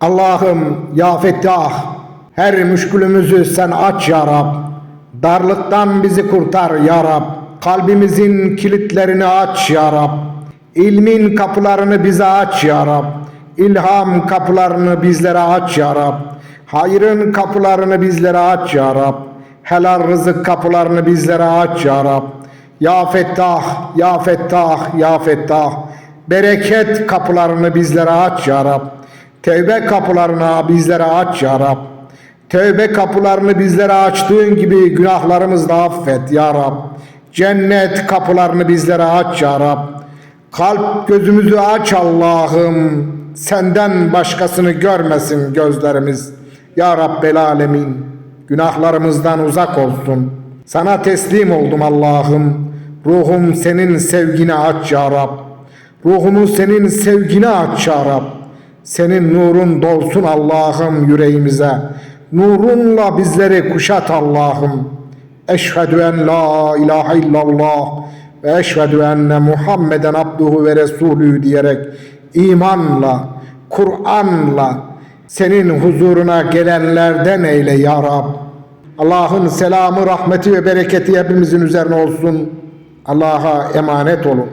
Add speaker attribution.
Speaker 1: Allah'ım ya Fettah her müşkülümüzü sen aç ya Rab. Darlıktan bizi kurtar ya Rab. Kalbimizin kilitlerini aç ya Rab. İlmin kapılarını bize aç ya Rab. İlham kapılarını bizlere aç ya Rab. Hayrın kapılarını bizlere aç ya Rab. Helal rızık kapılarını bizlere aç ya Rab. Ya Fettah, Ya Fettah, Ya Fettah. Bereket kapılarını bizlere aç ya Rab. Tevbe kapılarını bizlere aç ya Rab. Tevbe kapılarını bizlere açtığın gibi günahlarımızı da affet ya Rab. Cennet kapılarını bizlere aç ya Rab. Kalp gözümüzü aç Allah'ım. Senden başkasını görmesin gözlerimiz. Ya Rabbel Alemin. Günahlarımızdan uzak olsun. Sana teslim oldum Allah'ım. Ruhum senin sevgine aç ya Rab. Ruhumu senin sevgine aç ya Rab. Senin nurun dolsun Allah'ım yüreğimize. Nurunla bizleri kuşat Allah'ım. Eşhedü en la ilahe illallah ve eşhedü enne Muhammeden abduhu ve resulü diyerek imanla, Kur'an'la senin huzuruna gelenlerden eyle ya Rab. Allah'ın selamı, rahmeti ve bereketi hepimizin üzerine olsun. Allah'a emanet olun.